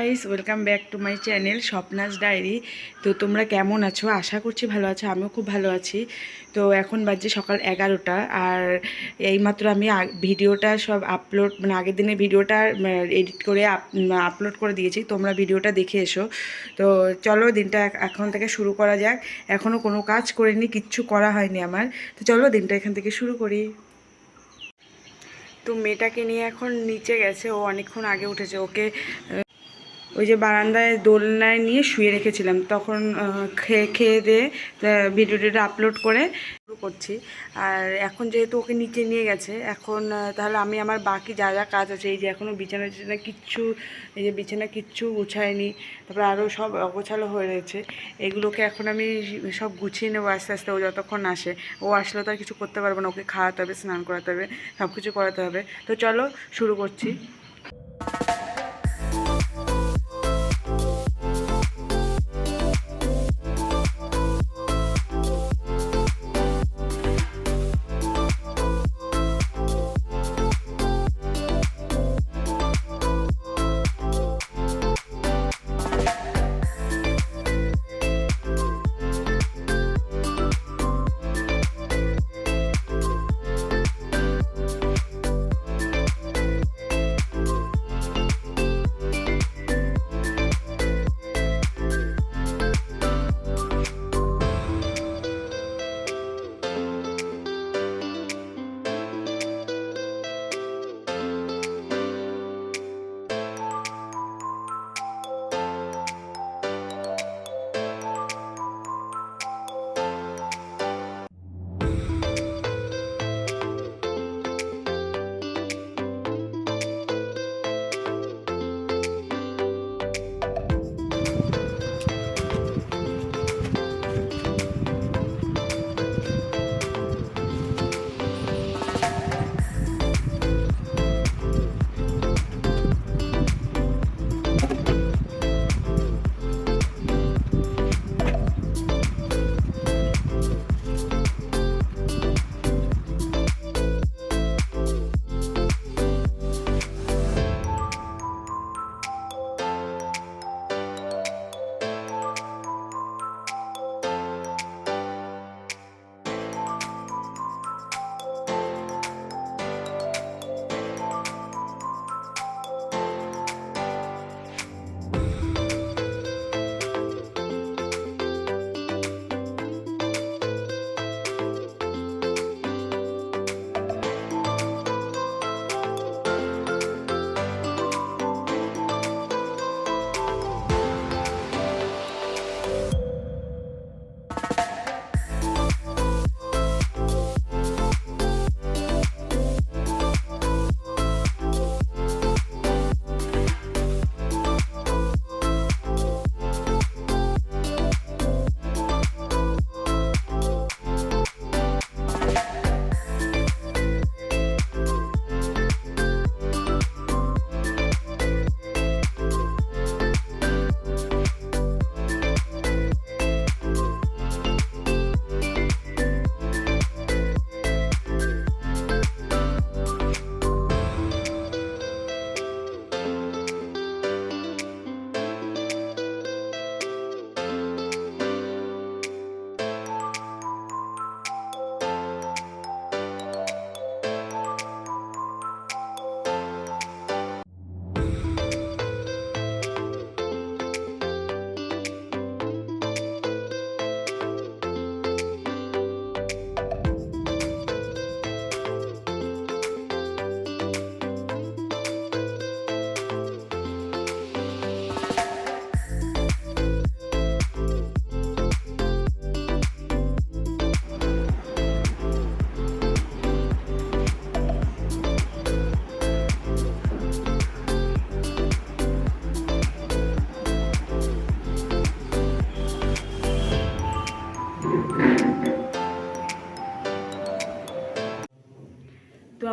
Guys welcome back to my channel Swapna's diary তো তোমরা কেমন আছো? আশা করছি ভালো আছো, আমিও খুব ভালো আছি। তো এখন বাজছে সকাল এগারোটা, আর এইমাত্র আমি ভিডিওটা সব আপলোড মানে আগের দিনের ভিডিওটা এডিট করে আপলোড করে দিয়েছি, তোমরা ভিডিওটা দেখে এসো। তো চলো দিনটা এখন থেকে শুরু করা যাক। এখনও কোনো কাজ করিনি, কিচ্ছু করা হয়নি আমার। তো চলো দিনটা এখান থেকে শুরু করি। তো মেয়েটাকে নিয়ে এখন নিচে গেছে, ও অনেকক্ষণ আগে উঠেছে, ওকে ওই যে বারান্দায় দোলনায় নিয়ে শুয়ে রেখেছিলাম। তখন খেয়ে খেয়ে দিয়ে ভিডিওটা আপলোড করে শুরু করছি। আর এখন যেহেতু ওকে নিচে নিয়ে গেছে, এখন তাহলে আমি আমার বাকি যা যা কাজ আছে, এই যে এখনও বিছানা টিছানা কিচ্ছু, এই যে বিছানা কিচ্ছু গুছায়নি, তারপরে আরও সব অগোছালো হয়ে রয়েছে, এগুলোকে এখন আমি সব গুছিয়ে নেব আস্তে আস্তে, ও যতক্ষণ আসে। ও আসলে তো কিছু করতে পারব না, ওকে খাওয়াতে হবে, স্নান করাতে হবে সব কিছু করাতে হবে। তো চলো, শুরু করছি।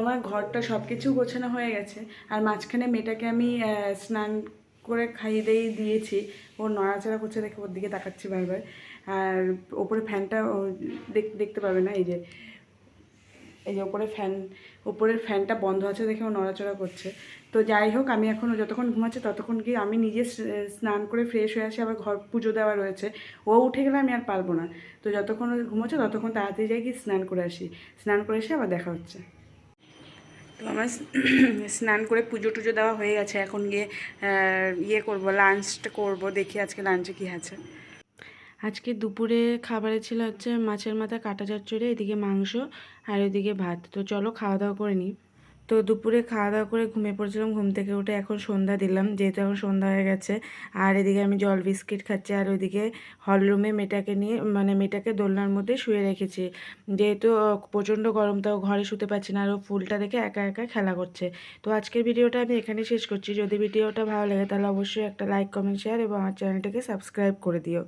আমার ঘরটা সব কিছু গোছানো হয়ে গেছে। আর মাঝখানে মেয়েটাকে আমি স্নান করে খাইয়ে দিয়ে দিয়েছি। ও নড়াচড়া করছে দেখে ওর দিকে তাকাচ্ছি বারবার। আর ওপরে ফ্যানটা দেখতে পাবে না, এই যে এই যে ওপরে ফ্যান উপরের ফ্যানটা বন্ধ আছে দেখে ও নড়াচড়া করছে। তো যাই হোক, আমি এখন যতক্ষণ ঘুমাচ্ছে ততক্ষণ কি আমি নিজে স্নান করে ফ্রেশ হয়ে আসি, আবার ঘর পুজো দেওয়া রয়েছে। ও উঠে গেলে আমি আর পারব না। তো যতক্ষণ ঘুমাচ্ছে ততক্ষণ তাড়াতাড়ি যাই কি স্নান করে আসি। স্নান করে এসে আবার দেখা হচ্ছে। তো আমার স্নান করে পুজো টুজো দেওয়া হয়ে গেছে। এখন গিয়ে ইয়ে করব লাঞ্চটা করব, দেখি আজকে লাঞ্চে কী আছে। আজকে দুপুরে খাবারে ছিল হচ্ছে মাছের মাথা কাটা চচ্চড়ে, এদিকে মাংস আর ওইদিকে ভাত। তো চলো খাওয়া দাওয়া করে নিই। তো দুপুরে খাওয়া দাওয়া করে ঘুমিয়ে পড়েছিলাম, ঘুম থেকে উঠে এখন সন্ধ্যা দিলাম, যেহেতু এখন সন্ধ্যা হয়ে গেছে। আর এদিকে আমি জল বিস্কিট খাচ্ছি, আর ওইদিকে হলরুমে মেয়েটাকে নিয়ে মানে মেয়েটাকে দোলনার মধ্যে শুয়ে রেখেছি। যেহেতু প্রচণ্ড গরম, তাও ঘরে শুতে পারছি না, আর ও ফুলটা দেখে একা একা খেলা করছে। তো আজকের ভিডিওটা আমি এখানেই শেষ করছি। যদি ভিডিওটা ভালো লাগে, তাহলে অবশ্যই একটা লাইক কমেন্ট শেয়ার এবং আমার চ্যানেলটাকে সাবস্ক্রাইব করে দিও।